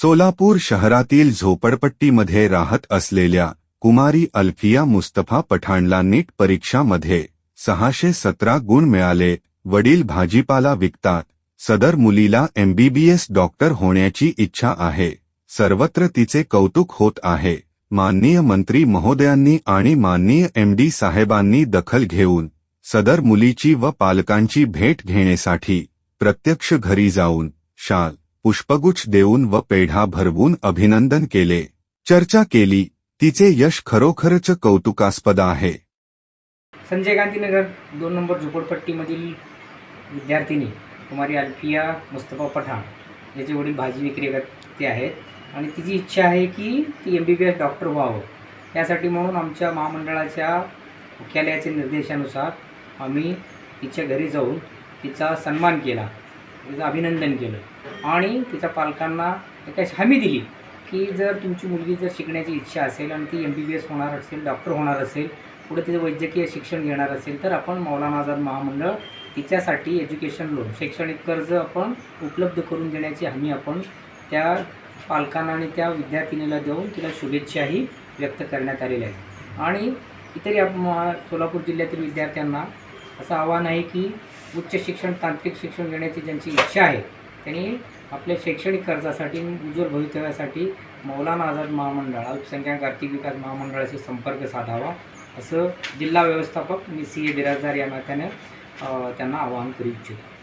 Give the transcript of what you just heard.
सोलापूर शहरातील झोपडपट्टीमध्ये राहत असलेल्या कुमारी अल्फिया मुस्तफा पठाणला नीट परीक्षामध्ये सहाशे सतरा गुण मिळाले. वडील भाजीपाला विकतात. सदर मुलीला एमबीबीएस डॉक्टर होण्याची इच्छा आहे. सर्वत्र तिचे कौतुक होत आहे. माननीय मंत्री महोदयांनी आणि माननीय एमडी साहेबांनी दखल घेऊन सदर मुलीची व पालकांची भेट घेण्यासाठी प्रत्यक्ष घरी जाऊन शाल पुष्पगुच्छ देऊन व पेढा भरवून अभिनंदन केले. चर्चा केली. तिचे यश खरोखरच कौतुकास्पद आहे. संजय गांधीनगर दोन नंबर झोपडपट्टीमधील विद्यार्थिनी कुमारी अल्फिया मुस्तफा पठाण याचे वडील भाजी विक्रेते आहेत. आणि तिची इच्छा आहे की ती M B B S doctor व्हावं. त्यासाठी म्हणून आमच्या महामंडळाच्या मुख्यालयाच्या निर्देशानुसार आम्ही तिच्या घरी जाऊन तिचा सन्मान केला. तिचं अभिनंदन केलं. आणि तिच्या पालकांना एक हमी दिली की जर तुमची मुलगी जर शिकण्याची इच्छा असेल आणि ती एम बी बी एस होणार असेल डॉक्टर होणार असेल पुढे तिचं वैद्यकीय शिक्षण घेणार असेल तर आपण मौलाना आझाद महामंडळ तिच्यासाठी एज्युकेशन लोन शैक्षणिक कर्ज आपण उपलब्ध करून देण्याची हमी आपण त्या पालकांना आणि त्या विद्यार्थिनीला देऊन तिला शुभेच्छाही व्यक्त करण्यात आलेल्या आहेत. आणि इतरही आप म- सोलापूर जिल्ह्यातील विद्यार्थ्यांना असं आव्हान आहे की उच्च शिक्षण तांत्रिक शिक्षण घेण्याची ज्यांची इच्छा आहे त्यांनी आपल्या शैक्षणिक कर्जासाठी उज्ज्वल भवितव्यासाठी मौलाना आझाद महामंडळ अल्पसंख्याक आर्थिक विकास महामंडळाशी संपर्क साधावा असं जिल्हा व्यवस्थापक मी सी ए बिराजदार या नात्याने त्यांना आवाहन करू इच्छितो.